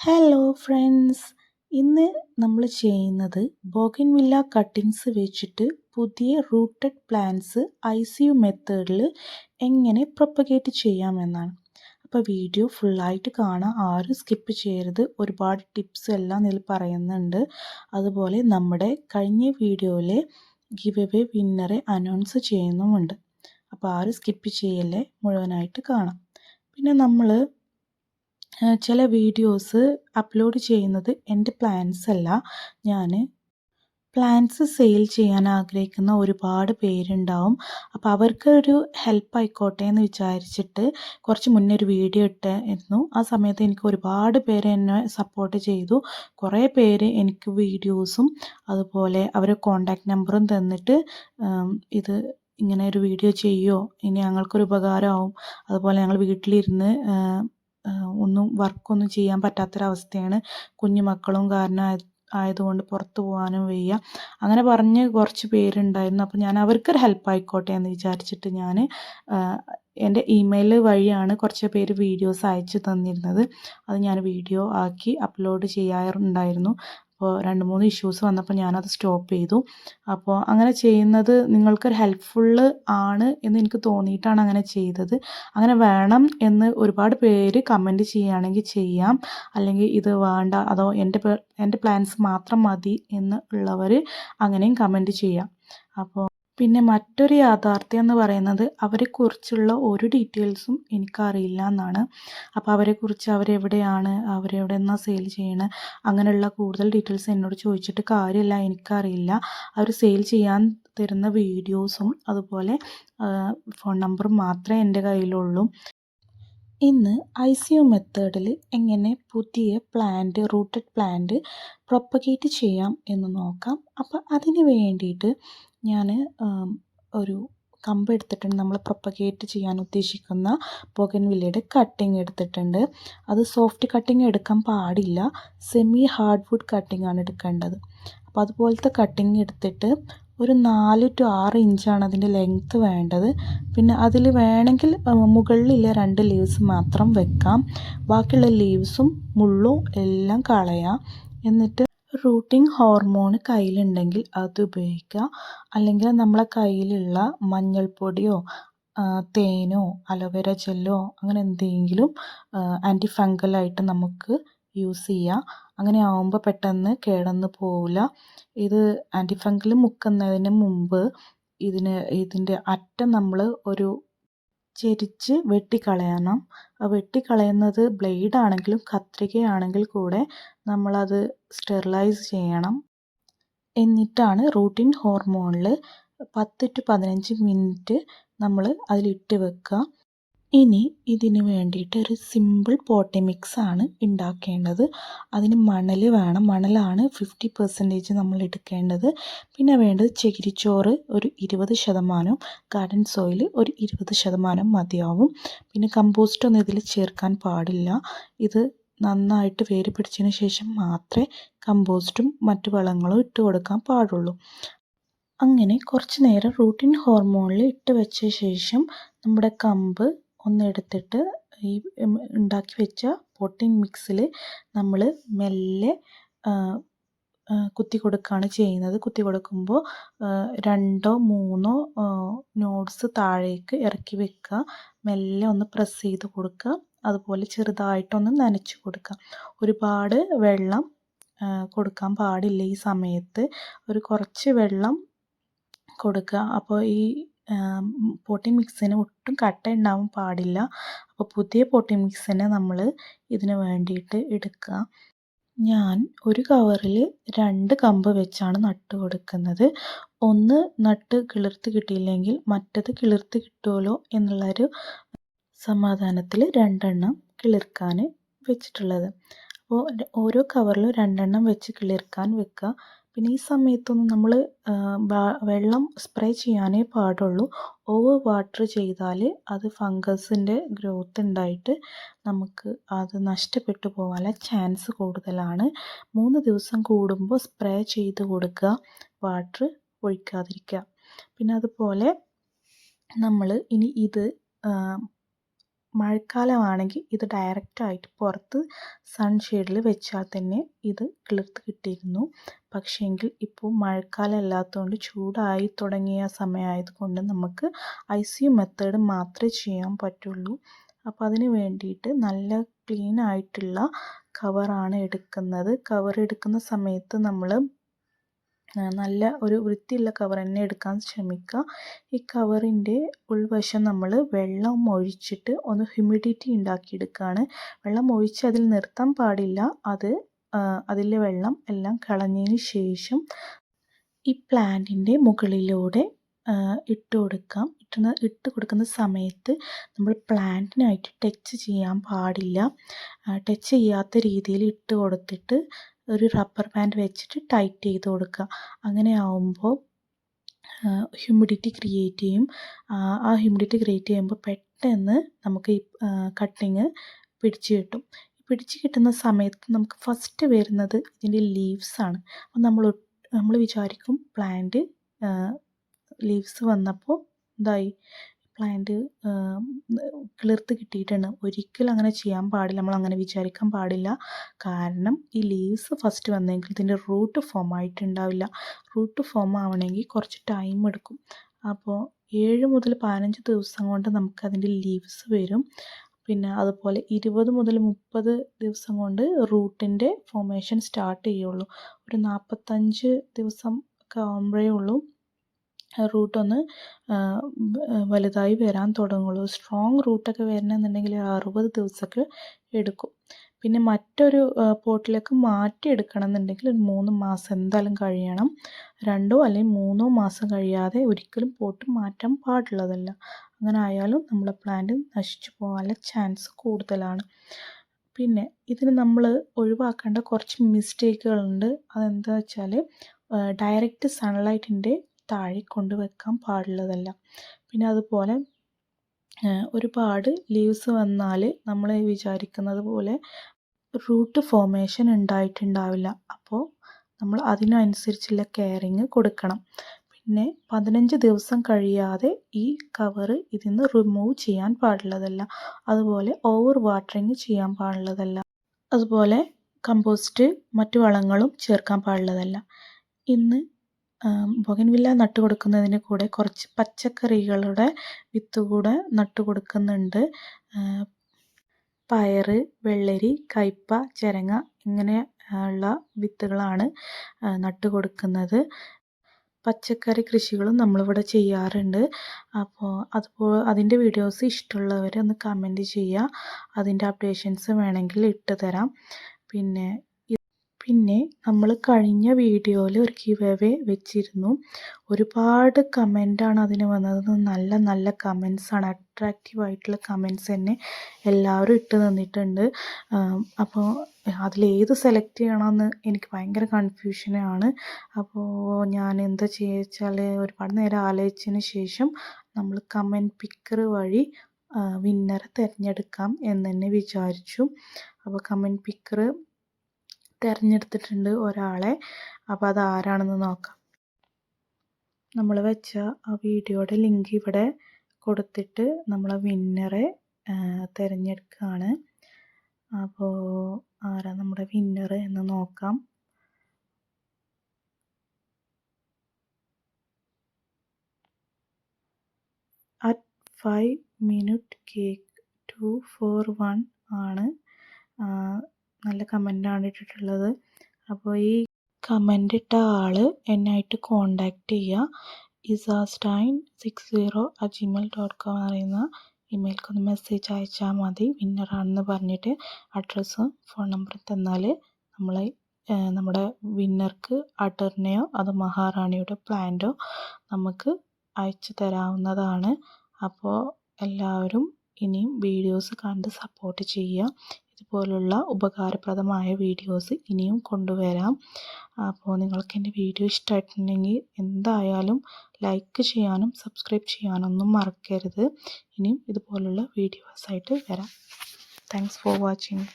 Hello friends ഇന്ന് നമ്മൾ ചെയ്യുന്നത് ബോഗൻവില്ല കട്ടിങ്സ് വെച്ചിട്ട് പുതിയ rooted plants I C U മെത്തേഡിൽ എങ്ങനെ പ്രൊപ്പഗേറ്റ് ചെയ്യാമെന്നാണ്. അപ്പോൾ വീഡിയോ ഫുള്ളായിട്ട് കാണാം. ആരും സ്കിപ്പ് ചെയ്യരുത്. ഒരുപാട് ടിപ്സ് എല്ലാം ഇതിൽ പറയുന്നുണ്ട്. അതുപോലെ നമ്മുടെ കഴിഞ്ഞ വീഡിയോയിലെ ഗിവ് എവേ വിന്നറെ അനൗൺസ് ചെയ്യുന്നുമുണ്ട്. അപ്പോൾ ആരും സ്കിപ്പ് ചെയ്യല്ലേ? മുഴുവനായിട്ട് കാണാം. പിന്നെ നമ്മൾ ചില വീഡിയോസ് അപ്ലോഡ് ചെയ്യുന്നത് എന്റെ പ്ലാൻസ് അല്ല. ഞാൻ പ്ലാൻസ് സെയിൽ ചെയ്യാൻ ആഗ്രഹിക്കുന്ന ഒരുപാട് പേരുണ്ടാവും. അപ്പോൾ അവർക്ക് ഒരു ഹെൽപ്പ് ആയിക്കോട്ടെ എന്ന് വിചാരിച്ചിട്ട് കുറച്ച് മുന്നേ ഒരു വീഡിയോ ഇട്ടായിരുന്നു. ആ സമയത്ത് എനിക്ക് ഒരുപാട് പേര് എന്നെ സപ്പോർട്ട് ചെയ്തു. കുറേ പേര് എനിക്ക് വീഡിയോസും അതുപോലെ അവരെ കോണ്ടാക്ട് നമ്പറും തന്നിട്ട് ഇത് ഇങ്ങനെ ഒരു വീഡിയോ ചെയ്യുമോ ഇനി ഞങ്ങൾക്കൊരു ഉപകാരമാവും. അതുപോലെ ഞങ്ങൾ വീട്ടിലിരുന്ന് ഒന്നും വർക്കൊന്നും ചെയ്യാൻ പറ്റാത്തൊരവസ്ഥയാണ്. കുഞ്ഞു മക്കളും കാരണം ആയതുകൊണ്ട് പുറത്തു പോകാനും വയ്യ. അങ്ങനെ പറഞ്ഞ് കുറച്ച് പേരുണ്ടായിരുന്നു. അപ്പോൾ ഞാൻ അവർക്കൊരു ഹെൽപ്പ് ആയിക്കോട്ടെ എന്ന് വിചാരിച്ചിട്ട് ഞാൻ എന്റെ ഇമെയിൽ വഴിയാണ് കുറച്ച് പേര് വീഡിയോസ് അയച്ചു തന്നിരുന്നത്. അത് ഞാൻ വീഡിയോ ആക്കി അപ്ലോഡ് ചെയ്യാറുണ്ടായിരുന്നു. അപ്പോൾ രണ്ട് മൂന്ന് ഇഷ്യൂസ് വന്നപ്പോൾ ഞാനത് സ്റ്റോപ്പ് ചെയ്തു. അപ്പോൾ അങ്ങനെ ചെയ്യുന്നത് നിങ്ങൾക്കൊരു ഹെൽപ്ഫുള്ള് ആണ് എന്ന് എനിക്ക് തോന്നിയിട്ടാണ് അങ്ങനെ ചെയ്തത്. അങ്ങനെ വേണം എന്ന് ഒരുപാട് പേര് കമന്റ് ചെയ്യുകയാണെങ്കിൽ ചെയ്യാം. അല്ലെങ്കിൽ ഇത് വേണ്ട അതോ എന്റെ എന്റെ പ്ലാൻസ് മാത്രം മതി എന്ന് ഉള്ളവർ അങ്ങനെയും കമന്റ് ചെയ്യാം. അപ്പോൾ പിന്നെ മറ്റൊരു യാഥാർത്ഥ്യം എന്ന് പറയുന്നത് അവരെക്കുറിച്ചുള്ള ഒരു ഡീറ്റെയിൽസും എനിക്കറിയില്ല എന്നാണ്. അപ്പോൾ അവരെക്കുറിച്ച് അവരെവിടെയാണ് അവരെവിടെ നിന്നാണ് സെയിൽ ചെയ്യണത് അങ്ങനെയുള്ള കൂടുതൽ ഡീറ്റെയിൽസ് എന്നോട് ചോദിച്ചിട്ട് കാര്യമില്ല എനിക്കറിയില്ല. അവർ സെയിൽ ചെയ്യാൻ തരുന്ന വീഡിയോസും അതുപോലെ ഫോൺ നമ്പറും മാത്രമേ എന്റെ കയ്യിലുള്ളൂ. ഇന്ന് ഐ സി യു മെത്തേഡിൽ എങ്ങനെ പുതിയ പ്ലാന്റ് റൂട്ടഡ് പ്ലാന്റ് പ്രൊപ്പഗേറ്റ് ചെയ്യാം എന്ന് നോക്കാം. അപ്പോൾ അതിന് വേണ്ടിയിട്ട് ഞാൻ ഒരു കമ്പ് എടുത്തിട്ടുണ്ട്. നമ്മൾ പ്രൊപ്പഗേറ്റ് ചെയ്യാൻ ഉദ്ദേശിക്കുന്ന ബൊഗൻവില്ലയുടെ കട്ടിങ് എടുത്തിട്ടുണ്ട്. അത് സോഫ്റ്റ് കട്ടിങ് എടുക്കാൻ പാടില്ല. സെമി ഹാർഡ് വുഡ് കട്ടിംഗ് ആണ് എടുക്കേണ്ടത്. അപ്പോൾ അതുപോലത്തെ കട്ടിങ് എടുത്തിട്ട് ഒരു നാല് ടു ആറ് ഇഞ്ചാണ് അതിന്റെ ലെങ്ത്ത് വേണ്ടത്. പിന്നെ അതിൽ വേണമെങ്കിൽ മുകളിലുള്ള രണ്ട് ലീവ്സ് മാത്രം വെക്കാം. ബാക്കിയുള്ള ലീവ്സും മുള്ളും എല്ലാം കളയാം. എന്നിട്ട് റൂട്ടിംഗ് ഹോർമോൺ കയ്യിലുണ്ടെങ്കിൽ അത് ഉപയോഗിക്കുക. അല്ലെങ്കിൽ നമ്മളെ കയ്യിലുള്ള മഞ്ഞൾപ്പൊടിയോ തേനോ അലോവേര ജെല്ലോ അങ്ങനെ എന്തെങ്കിലും ആന്റി ഫംഗലായിട്ട് നമുക്ക് യൂസ് ചെയ്യാം അങ്ങനെ ആവുമ്പോൾ പെട്ടെന്ന് കേടന്ന് പോവില്ല. ഇത് ആന്റി ഫംഗൽ മുക്കുന്നതിന് മുമ്പ് ഇതിന് ഇതിന്റെ അറ്റം നമ്മൾ ഒരു ചെരിച്ച് വെട്ടിക്കളയണം. വെട്ടിക്കളയുന്നത് ബ്ലേഡാണെങ്കിലും കത്രികയാണെങ്കിൽ കൂടെ നമ്മളത് സ്റ്റെറിലൈസ് ചെയ്യണം. എന്നിട്ടാണ് റൂട്ടിൻ ഹോർമോണിൽ പത്ത് ടു പതിനഞ്ച് മിനിറ്റ് നമ്മൾ അതിലിട്ട് വെക്കുക. ഇനി ഇതിന് വേണ്ടിയിട്ട് ഒരു സിമ്പിൾ പോട്ടി മിക്സ് ആണ് ഉണ്ടാക്കേണ്ടത് അതിന് മണൽ വേണം. മണലാണ് ഫിഫ്റ്റി പെർസെന്റേജ് നമ്മൾ എടുക്കേണ്ടത്. പിന്നെ വേണ്ടത് ചകിരിച്ചോറ് ഒരു ഇരുപത് ശതമാനവും ഗാർഡൻ സോയിൽ ഒരു ഇരുപത് ശതമാനം മതിയാവും. പിന്നെ കമ്പോസ്റ്റ് ഒന്നും ഇതിൽ ചേർക്കാൻ പാടില്ല. ഇത് നന്നായിട്ട് വേര് പിടിച്ചതിന് ശേഷം മാത്രമേ കമ്പോസ്റ്റും മറ്റു വളങ്ങളും ഇട്ട് കൊടുക്കാൻ പാടുള്ളൂ. അങ്ങനെ കുറച്ച് നേരം റൂട്ടിൻ ഹോർമോണിൽ ഇട്ട് വെച്ച ശേഷം നമ്മുടെ കമ്പ് ഒന്നെടുത്തിട്ട് ഈ ഉണ്ടാക്കി വെച്ച പോട്ടിംഗ് മിക്സിൽ നമ്മൾ മെല്ലെ കുത്തി കൊടുക്കുകയാണ് ചെയ്യുന്നത്. കുത്തി കൊടുക്കുമ്പോൾ രണ്ടോ മൂന്നോ നോട്ട്സ് താഴേക്ക് ഇറക്കി വെക്കുക മെല്ലെ ഒന്ന് പ്രസ് ചെയ്ത് കൊടുക്കുക അതുപോലെ ചെറുതായിട്ടൊന്ന് നനച്ച് കൊടുക്കുക ഒരുപാട് വെള്ളം കൊടുക്കാൻ പാടില്ല ഈ സമയത്ത്. ഒരു കുറച്ച് വെള്ളം കൊടുക്കുക അപ്പോൾ ഈ പോട്ടി മിക്സിന് ഒട്ടും കട്ട ഉണ്ടാവാൻ പാടില്ല. അപ്പോൾ പുതിയ പോട്ടി മിക്സിനെ നമ്മൾ ഇതിന് വേണ്ടിയിട്ട് എടുക്കുക ഞാൻ ഒരു കവറിൽ രണ്ട് കമ്പ് വെച്ചാണ് നട്ട് കൊടുക്കുന്നത്. ഒന്ന് നട്ട് കിളിർത്ത് കിട്ടിയില്ലെങ്കിൽ മറ്റത് കിളിർത്ത് കിട്ടുമല്ലോ എന്നുള്ളൊരു സമാധാനത്തിൽ രണ്ടെണ്ണം കിളിർക്കാൻ വെച്ചിട്ടുള്ളത്. അപ്പോൾ ഓരോ കവറിലും രണ്ടെണ്ണം വെച്ച് കിളിർക്കാൻ വെക്കുക പിന്നെ ഈ സമയത്തൊന്നും നമ്മൾ വെള്ളം സ്പ്രേ ചെയ്യാനേ പാടുള്ളൂ. ഓവർ വാട്ടർ ചെയ്താൽ അത് ഫംഗസിന്റെ ഗ്രോത്ത് ഉണ്ടായിട്ട് നമുക്ക് അത് നഷ്ടപ്പെട്ടു പോകാനുള്ള ചാൻസ് കൂടുതലാണ്. മൂന്ന് ദിവസം കൂടുമ്പോൾ സ്പ്രേ ചെയ്ത് കൊടുക്കുക വാട്ടർ ഒഴിക്കാതിരിക്കുക. പിന്നെ അതുപോലെ നമ്മൾ ഇനി ഇത് മഴക്കാലമാണെങ്കിൽ ഇത് ഡയറക്റ്റായിട്ട് പുറത്ത് സൺഷെയ്ഡിൽ വെച്ചാൽ തന്നെ ഇത് കിളിർത്ത് കിട്ടിയിരുന്നു. പക്ഷേങ്കിൽ ഇപ്പോൾ മഴക്കാലം അല്ലാത്തതുകൊണ്ട് ചൂടായി തുടങ്ങിയ സമയമായതുകൊണ്ട് നമുക്ക് ഐ സി യു മെത്തേഡ് മാത്രമേ ചെയ്യാൻ പറ്റുള്ളൂ. അപ്പോൾ അതിന് വേണ്ടിയിട്ട് നല്ല ക്ലീൻ ആയിട്ടുള്ള കവറാണ് എടുക്കുന്നത്. കവർ എടുക്കുന്ന സമയത്ത് നമ്മൾ നല്ല ഒരു വൃത്തിയുള്ള കവർ തന്നെ എടുക്കാൻ ശ്രമിക്കുക. ഈ കവറിന്റെ ഉൾവശം നമ്മൾ വെള്ളം ഒഴിച്ചിട്ട് ഒന്ന് ഹ്യൂമിഡിറ്റി ഉണ്ടാക്കിയെടുക്കുകയാണ്. വെള്ളം ഒഴിച്ച് അതിൽ നിർത്താൻ പാടില്ല. അത് അതിലെ വെള്ളം എല്ലാം കളഞ്ഞതിന് ശേഷം ഈ പ്ലാന്റിന്റെ മുകളിലൂടെ ഇട്ട് കൊടുക്കാം. ഇട്ടുന്ന ഇട്ട് കൊടുക്കുന്ന സമയത്ത് നമ്മൾ പ്ലാന്റിനായിട്ട് ടച്ച് ചെയ്യാൻ പാടില്ല. ടച്ച് ചെയ്യാത്ത രീതിയിൽ ഇട്ട് കൊടുത്തിട്ട് ഒരു റബ്ബർ ബാൻഡ് വെച്ചിട്ട് ടൈറ്റ് ചെയ്ത് കൊടുക്കുക. അങ്ങനെ ആവുമ്പോൾ ഹ്യൂമിഡിറ്റി ക്രിയേറ്റ് ചെയ്യും. ആ ഹ്യൂമിഡിറ്റി ക്രിയേറ്റ് ചെയ്യുമ്പോൾ പെട്ടെന്ന് നമുക്ക് ഈ കട്ടിങ് പിടിച്ചു കിട്ടും. പിടിച്ച് കിട്ടുന്ന സമയത്ത് നമുക്ക് ഫസ്റ്റ് വരുന്നത് ഇതിന്റെ ലീവ്സാണ് അപ്പം നമ്മൾ നമ്മൾ വിചാരിക്കും പ്ലാന്റ് ലീവ്സ് വന്നപ്പോൾ ഇതായി പ്ലാന്റ് കിളിർത്ത് കിട്ടിയിട്ടുണ്ട്. ഒരിക്കലും അങ്ങനെ ചെയ്യാൻ പാടില്ല. നമ്മൾ അങ്ങനെ വിചാരിക്കാൻ പാടില്ല. കാരണം ഈ ലീവ്സ് ഫസ്റ്റ് വന്നെങ്കിൽ ഇതിന്റെ റൂട്ട് ഫോം ആയിട്ടുണ്ടാവില്ല. റൂട്ട് ഫോം ആവണമെങ്കിൽ കുറച്ച് ടൈം എടുക്കും. അപ്പോൾ ഏഴ് മുതൽ പതിനഞ്ച് ദിവസം കൊണ്ട് നമുക്ക് അതിന്റെ ലീവ്സ് വരും. പിന്നെ അതുപോലെ ഇരുപത് മുതൽ മുപ്പത് ദിവസം കൊണ്ട് റൂട്ടിന്റെ ഫോമേഷൻ സ്റ്റാർട്ട് ചെയ്യുള്ളൂ. ഒരു നാൽപ്പത്തഞ്ച് ദിവസം ഒക്കെ ആകുമ്പോഴേ ഉള്ളൂ. റൂട്ടൊന്ന് വലുതായി വരാൻ തുടങ്ങുള്ളൂ. സ്ട്രോങ് റൂട്ടൊക്കെ വരണമെന്നുണ്ടെങ്കിൽ അറുപത് ദിവസമൊക്കെ എടുക്കും. പിന്നെ മറ്റൊരു പോട്ടിലേക്ക് മാറ്റി എടുക്കണം എന്നുണ്ടെങ്കിൽ ഒരു മൂന്ന് മാസം എന്തായാലും കഴിയണം. രണ്ടോ അല്ലെങ്കിൽ മൂന്നോ മാസം കഴിയാതെ ഒരിക്കലും പോട്ട് മാറ്റാൻ പാടുള്ളതല്ല. അങ്ങനെ ആയാലും നമ്മളെ പ്ലാന്റ് നശിച്ചു പോകാനുള്ള ചാൻസ് കൂടുതലാണ്. പിന്നെ ഇതിന് നമ്മൾ ഒഴിവാക്കേണ്ട കുറച്ച് മിസ്റ്റേക്കുകളുണ്ട് അതെന്താ വെച്ചാൽ ഡയറക്റ്റ് സൺലൈറ്റിന്റെ താഴെ കൊണ്ടുവെക്കാൻ പാടുള്ളതല്ല. പിന്നെ അതുപോലെ ഒരുപാട് ലീവ്സ് വന്നാൽ നമ്മൾ വിചാരിക്കുന്നത് പോലെ റൂട്ട് ഫോമേഷൻ ഉണ്ടായിട്ടുണ്ടാവില്ല. അപ്പോൾ നമ്മൾ അതിനനുസരിച്ചുള്ള കെയറിങ് കൊടുക്കണം. പിന്നെ പതിനഞ്ച് ദിവസം കഴിയാതെ ഈ കവറ് ഇതിൽ നിന്ന് റിമൂവ് ചെയ്യാൻ പാടുള്ളതല്ല. അതുപോലെ ഓവർ വാട്ടറിങ് ചെയ്യാൻ പാടുള്ളതല്ല. അതുപോലെ കമ്പോസ്റ്റ് മറ്റു വളങ്ങളും ചേർക്കാൻ പാടുള്ളതല്ല. ഇന്ന് ബൊഗൻവില്ല നട്ടു കൊടുക്കുന്നതിന് കൂടെ കുറച്ച് പച്ചക്കറികളുടെ വിത്ത് കൂടെ നട്ടു കൊടുക്കുന്നുണ്ട് പയർ വെള്ളരി കയ്പ ചിരങ്ങ ഇങ്ങനെ ഉള്ള വിത്തുകളാണ് നട്ടു കൊടുക്കുന്നത് പച്ചക്കറി കൃഷികളും നമ്മളിവിടെ ചെയ്യാറുണ്ട്. അപ്പോൾ അതുപോ അതിന്റെ വീഡിയോസ് ഇഷ്ടമുള്ളവർ ഒന്ന് കമന്റ് ചെയ്യുക. അതിന്റെ അപ്ഡേഷൻസ് വേണമെങ്കിൽ ഇട്ട് തരാം. പിന്നെ പിന്നെ നമ്മൾ കഴിഞ്ഞ വീഡിയോയിൽ ഒരു ഗിവ് വെച്ചിരുന്നു. ഒരുപാട് കമന്റാണ് അതിന് വന്നത്. നല്ല നല്ല കമൻസാണ് അട്രാക്റ്റീവ് ആയിട്ടുള്ള കമൻസ് തന്നെ എല്ലാവരും ഇട്ട് തന്നിട്ടുണ്ട് അപ്പോൾ അതിലേത് സെലക്ട് ചെയ്യണമെന്ന് എനിക്ക് ഭയങ്കര കൺഫ്യൂഷനാണ് അപ്പോൾ ഞാൻ എന്താ ചെയ്യുക ഒരുപാട് നേരം ആലോചിച്ചതിന് ശേഷം നമ്മൾ കമന്റ് പിക്കർ വഴി വിന്നറെ തിരഞ്ഞെടുക്കാം എന്ന് തന്നെ വിചാരിച്ചു. അപ്പോൾ കമന്റ് പിക്കർ തിരഞ്ഞെടുത്തിട്ടുണ്ട് ഒരാളെ. അപ്പോൾ അത് ആരാണെന്ന് നോക്കാം. നമ്മൾ വെച്ച ആ വീഡിയോയുടെ ലിങ്ക് ഇവിടെ കൊടുത്തിട്ട് നമ്മൾ വിന്നറെ തിരഞ്ഞെടുക്കുകയാണ് അപ്പോൾ ആരാ നമ്മുടെ വിന്നർ എന്ന് നോക്കാം. At five minute cake two four one ആണ്. നല്ല കമന്റാണ് ഇട്ടിട്ടുള്ളത്. അപ്പോൾ ഈ കമന്റ് ഇട്ട ആൾ എന്നായിട്ട് കോണ്ടാക്ട് ചെയ്യുക. ഇസാസ്റ്റൈൻ six zero at gmail dot com എന്ന് പറയുന്ന ഇമെയിൽക്കൊന്ന് മെസ്സേജ് അയച്ചാൽ മതി. വിന്നറാണെന്ന് പറഞ്ഞിട്ട് അഡ്രസ്സും ഫോൺ നമ്പറും തന്നാൽ നമ്മൾ നമ്മുടെ വിന്നർക്ക് അഡറിനെയോ അത് മഹാറാണിയുടെ പ്ലാന്റോ നമുക്ക് അയച്ചു തരാവുന്നതാണ്. അപ്പോൾ എല്ലാവരും ഇനിയും വീഡിയോസ് കണ്ട് സപ്പോർട്ട് ചെയ്യുക. ഇതുപോലുള്ള ഉപകാരപ്രദമായ വീഡിയോസ് ഇനിയും കൊണ്ടുവരാം. അപ്പോൾ നിങ്ങൾക്ക് എന്റെ വീഡിയോ ഇഷ്ടമായിട്ടുണ്ടെങ്കിൽ എന്തായാലും ലൈക്ക് ചെയ്യാനും സബ്സ്ക്രൈബ് ചെയ്യാനൊന്നും മറക്കരുത്. ഇനിയും ഇതുപോലുള്ള വീഡിയോസായിട്ട് വരാം. Thanks for watching